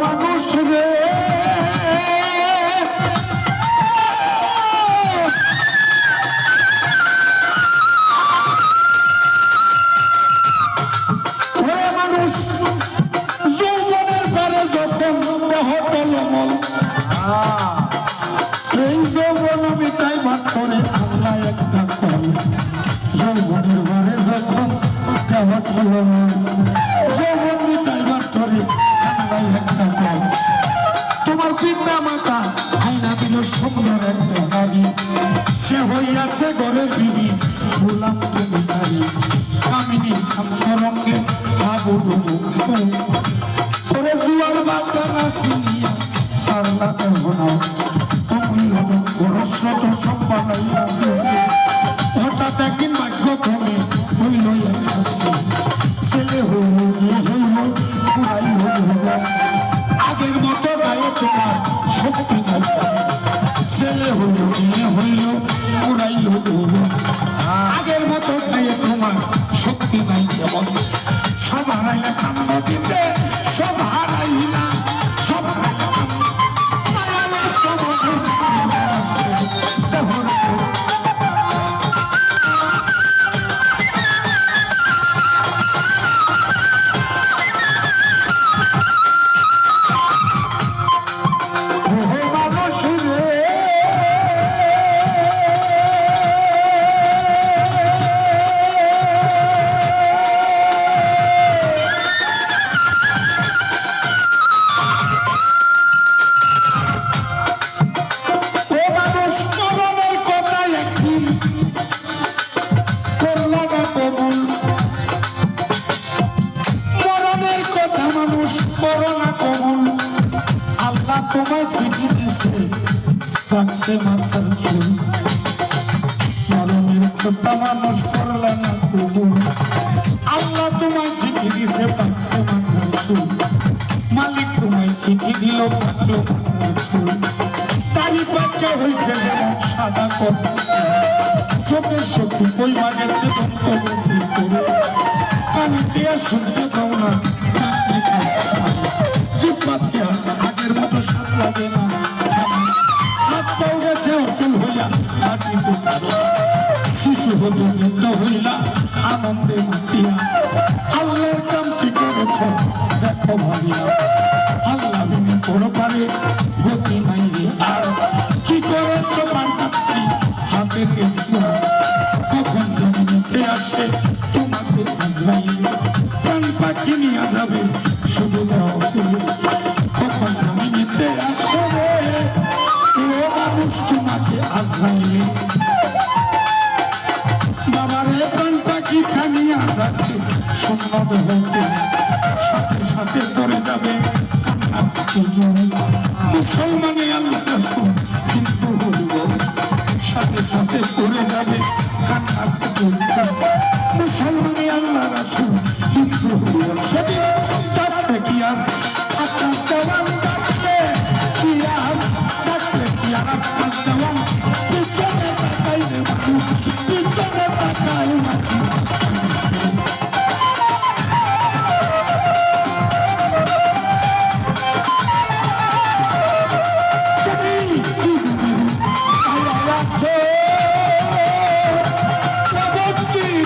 মানুষ রে। তোমার পিতা মাতা আইনা দিল সুন্দর একটা নারী সে হইয়াছে ঘরের বিবি বললাম তুমি নারী কামিনী অন্তরঙ্গে ভাবুল তোরে জুয়ার বাটা না শুনিয়া সারলা না। থাকছে মাথার চুল মরণের কথা মানুষ করলে না কবুল আল্লাহ তোমায় চিঠি দিছে থাকছে মাথার চুল মালিক তোমায় চিঠি দিল পাকলো মাথার চুল তারই পাক্কা হয়েছে যেমন সাদা কথা চোখের শক্তি দিয়া আগের মতো স্বাদ লাগে না। অচল হইয়া শিশু হল বৃদ্ধ হইলা আনন্দে মাতিয়া আল্লাহর কামটি করেছ? দেখো ভাবিয়া। বাবারে প্রাণ পাখি খানিয়া যাচ্ছে সুন্নত হতে সাথে সাথে করে যাবে। মুসলমানে আল্লাহ কিন্তু বলব সাথে সাথে করে যাবে কান্না। মুসলমানে